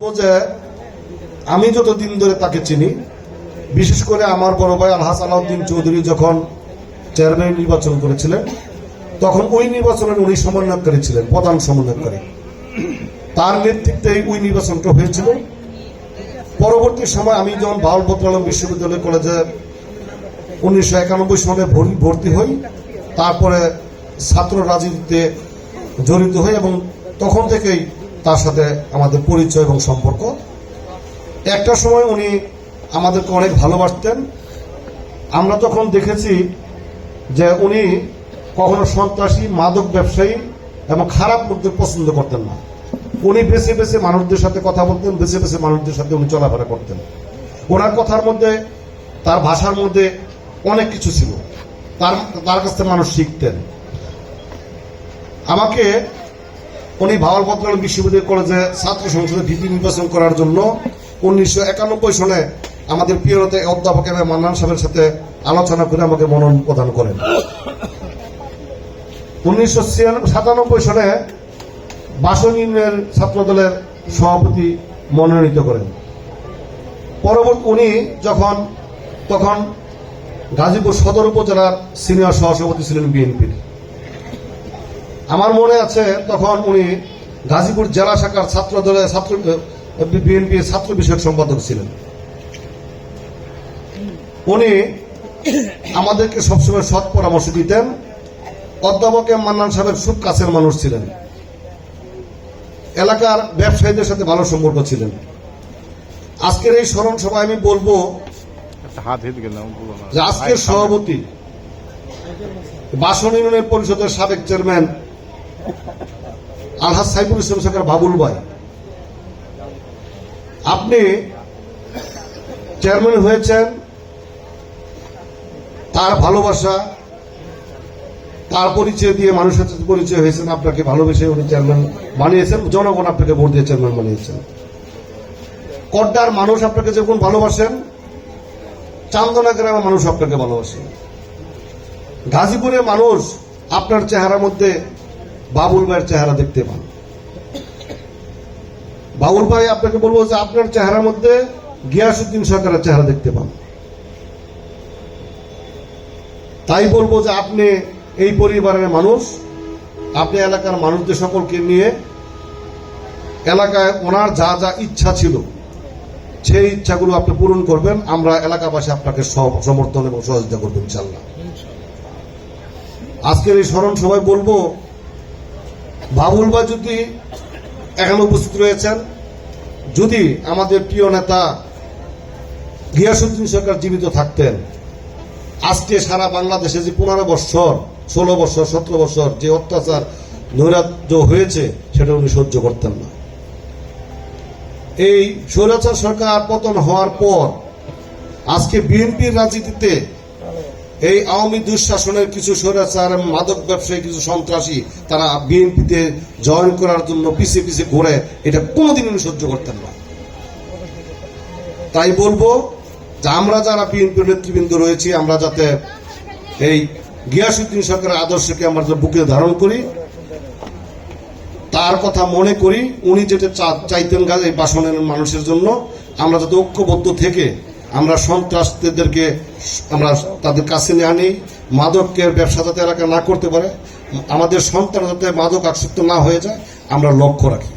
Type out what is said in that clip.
যে, আমি যতদিন ধরে তাকে চিনি, বিশেষ করে আমার বড় ভাই আলহাস আলাউদ্দিন চৌধুরী যখন চেয়ারম্যান নির্বাচন করেছিলেন, তখন ওই নির্বাচনের উনি সমন্বয়কারী ছিলেন, প্রধান সমন্বয়কারী। তার নেতৃত্বে ওই নির্বাচনটা হয়েছিল। পরবর্তী সময় আমি যখন বাউল বদরালম বিশ্ববিদ্যালয় কলেজে, উনিশশো একানব্বই সালে ভর- ভর্তি হই, তারপরে ছাত্র রাজনীতিতে জড়িত হই এবং তখন থেকেই তার সাথে আমাদের পরিচয় এবং সম্পর্ক। একটা সময় উনি আমাদেরকে অনেক ভালোবাসতেন। আমরা তখন দেখেছি যে উনি কখনো সন্ত্রাসী, মাদক ব্যবসায়ী এবং খারাপ লোকদের পছন্দ করতেন না। উনি বেছে বেছে মানুষদের সাথে কথা বলতেন, বেছে বেছে মানুষদের সাথে উনি চলাফেরা করতেন। ওনার কথার মধ্যে, তার ভাষার মধ্যে অনেক কিছু ছিল। তার তার কাছ থেকে মানুষ শিখতেন। আমাকে উনি ভাওয়াল ভদ্রালয় বিশ্ববিদ্যালয় কলেজে ছাত্র সংসদে ভিপি নির্বাচন করার জন্য উনিশশো একানব্বই সনে আমাদের প্রিয়রতে অধ্যাপক এম এ মান্নান সাহেবের সাথে আলোচনা করে আমাকে মনোনয়ন প্রদান করেন। উনিশশো সাতানব্বই সনে বাসন ইউনিয়নের ছাত্র দলের সভাপতি মনোনীত করেন। পরবর্তী উনি যখন, তখন গাজীপুর সদর উপজেলার সিনিয়র সহসভাপতি ছিলেন বিএনপির। আমার মনে আছে তখন উনি গাজীপুর জেলা শাখার ছাত্র দলের ছাত্র বিএনপির ছাত্র বিষয়ক সম্পাদক ছিলেন। উনি আমাদেরকে সবসময় সৎ পরামর্শ দিতেন। অধ্যাপক এম মান্নান সাহেবের খুব কাছের মানুষ ছিলেন। এলাকার ব্যবসায়ীদের সাথে ভালো সম্পর্ক ছিলেন। আজকের এই স্মরণ সভায় আমি বলব আজকের সভাপতি বাসন ইউনিয়ন পরিষদের সাবেক চেয়ারম্যান আলহাজ সাইফুল ইসলাম সরকার বাবুল ভাই। আপনি চেয়ারম্যান হয়েছেন, তার ভালোবাসা, তার পরিচয় দিয়ে মানুষের সাথে পরিচয় হয়েছেন, আপনাকে ভালোবেসে উনি চেয়ারম্যান বানিয়েছেন, জনগণ আপনাকে ভোট দিয়ে চেয়ারম্যান বানিয়েছেন। কড্ডার মানুষ আপনাকে যখন ভালোবাসেন, চান্দনা গ্রামের মানুষ আপনাকে ভালোবাসেন। গাজীপুরের মানুষ আপনার চেহারার মধ্যে বাবুল ভাইয়ের চেহারা দেখতে পান। বাবুল ভাই, আপনাকে বলব যে আপনার চেহারার মধ্যে গিয়াসুদ্দিন সরকারের চেহারা দেখতে পান। তাই বলব যে আপনি এই পরিবারের মানুষ, আপনি এলাকার মানুষদের সকলকে নিয়ে এলাকায় ওনার যা যা ইচ্ছা ছিল, সেই ইচ্ছাগুলো আপনি পূরণ করবেন। আমরা এলাকাবাসী আপনাকে সমর্থন এবং সহযোগিতা করব ইনশাল্লাহ। আজকের এই স্মরণ সভায় বলব বাবুল বা যদি এখানে উপস্থিত রয়েছেন, যদি আমাদের প্রিয় নেতা গিয়াসুদ্দিন সরকার জীবিত থাকতেন, আজকে সারা বাংলাদেশে যে পনেরো বছর, ষোলো বছর, সতেরো বছর যে অত্যাচার, নৈরাজ্য হয়েছে, সেটা উনি সহ্য করতেন না। এই স্বৈরাচার সরকার পতন হওয়ার পর, আজকে বিএনপির রাজনীতিতে এই আওয়ামী দুঃশাসনের কিছু স্বৈরাচার, মাদক ব্যবসায়ী, কিছু সন্ত্রাসী, তারা বিএনপিতে জয়েন করার জন্য পিছিয়ে পিছিয়ে ঘুরে, এটা কোনোদিন উনি সহ্য করতেন না। তাই বলব যে আমরা যারা বিএনপির নেতৃবৃন্দ রয়েছি, আমরা যাতে এই গিয়াসুদ্দিন সরকারের আদর্শকে আমরা বুকে ধারণ করি, তার কথা মনে করি, উনি যেটা চাইতেন গাছ এই বাসনের মানুষের জন্য, আমরা যাতে ঐক্যবদ্ধ থেকে আমরা সন্ত্রাসীদেরকে, আমরা তাদের কাছে নিয়ে আনি, মাদককে ব্যবসা যাতে এলাকা না করতে পারে, আমাদের সন্তান যাতে মাদক আসক্ত না হয়ে যায়, আমরা লক্ষ্য রাখি।